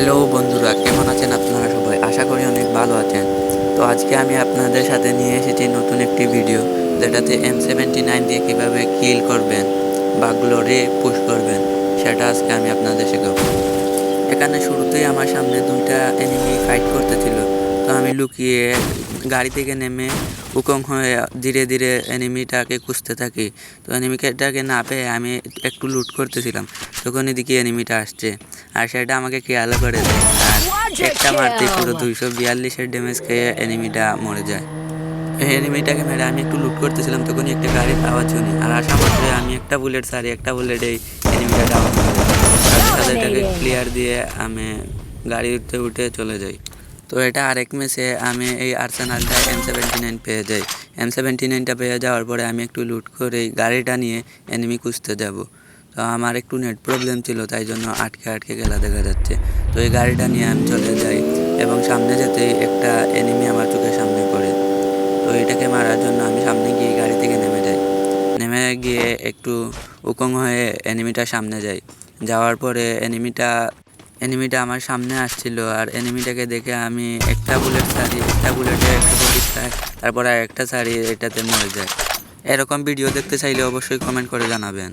Hello বন্ধুরা, কেমন আছেন আপনারা সবাই? আশা করি অনেক ভালো আছেন। তো আজকে আমি আপনাদের সাথে নিয়ে এসেছি নতুন একটি ভিডিও যেটাতে এম সেভেন্টি নাইন দিয়ে কীভাবে কিল করবেন বা গ্লোরি পুশ করবেন, সেটা আজকে আমি আপনাদের শেখাবো। এখানে শুরুতেই আমার সামনে দুইটা এনিমি ফাইট করতেছিল। তো আমি লুকিয়ে গাড়ি থেকে নেমে উকং হয়ে ধীরে ধীরে এনিমিটাকে খুঁজতে থাকি। তো এনিমিটাকে না পেয়ে আমি একটু লুট করতেছিলাম। তখন এদিকে এনিমিটা আসছে। আর সেটা আমাকে খেয়াল করে। দেয় আর একটা মারতে পুরো দুইশো বিয়াল্লিশের ড্যামেজ খেয়ে এনিমিটা মরে যায়। এই এনিমিটাকে মেরে আমি একটু লুট করতেছিলাম তখনই একটা গাড়ির আওয়াজ শুনি আর আসা মাত্রই আমি একটা বুলেট সারি একটা বুলেট এই এনিমিটা ডাউন করে সাথে সাথে এটাকে ক্লিয়ার দিয়ে আমি গাড়িতে উঠে চলে যাই। তো এটা আরেক ম্যাচে আমি এই আর্সেনালটা এম সেভেন্টি নাইন পেয়ে যাই। এম সেভেন্টি নাইনটা পেয়ে যাওয়ার পরে আমি একটু লুট করে গাড়িটা নিয়ে এনিমি খুঁজতে যাব। তো আমার একটু নেট প্রবলেম ছিল, তাই জন্য আটকে আটকে খেলা দেখা যাচ্ছে। তো এই গাড়িটা নিয়ে আমি চলে যাই এবং সামনে যেতেই একটা এনিমি আমার চোখের সামনে পড়ে। তো এটাকে মারার জন্য আমি সামনে গিয়ে গাড়ি থেকে নেমে যাই। নেমে গিয়ে একটু উকং হয়ে এনিমিটার সামনে যাই। যাওয়ার পরে এনিমিটা এনিমিটা আমার সামনে আসছিল আর এনিমিটাকে দেখে আমি একটা বুলেট ছাড়ি একটা বুলেটে একটা বডি খাই তারপর আর একটা ছাড়ি এটাতে মরে যায় এরকম ভিডিও দেখতে চাইলে অবশ্যই কমেন্ট করে জানাবেন।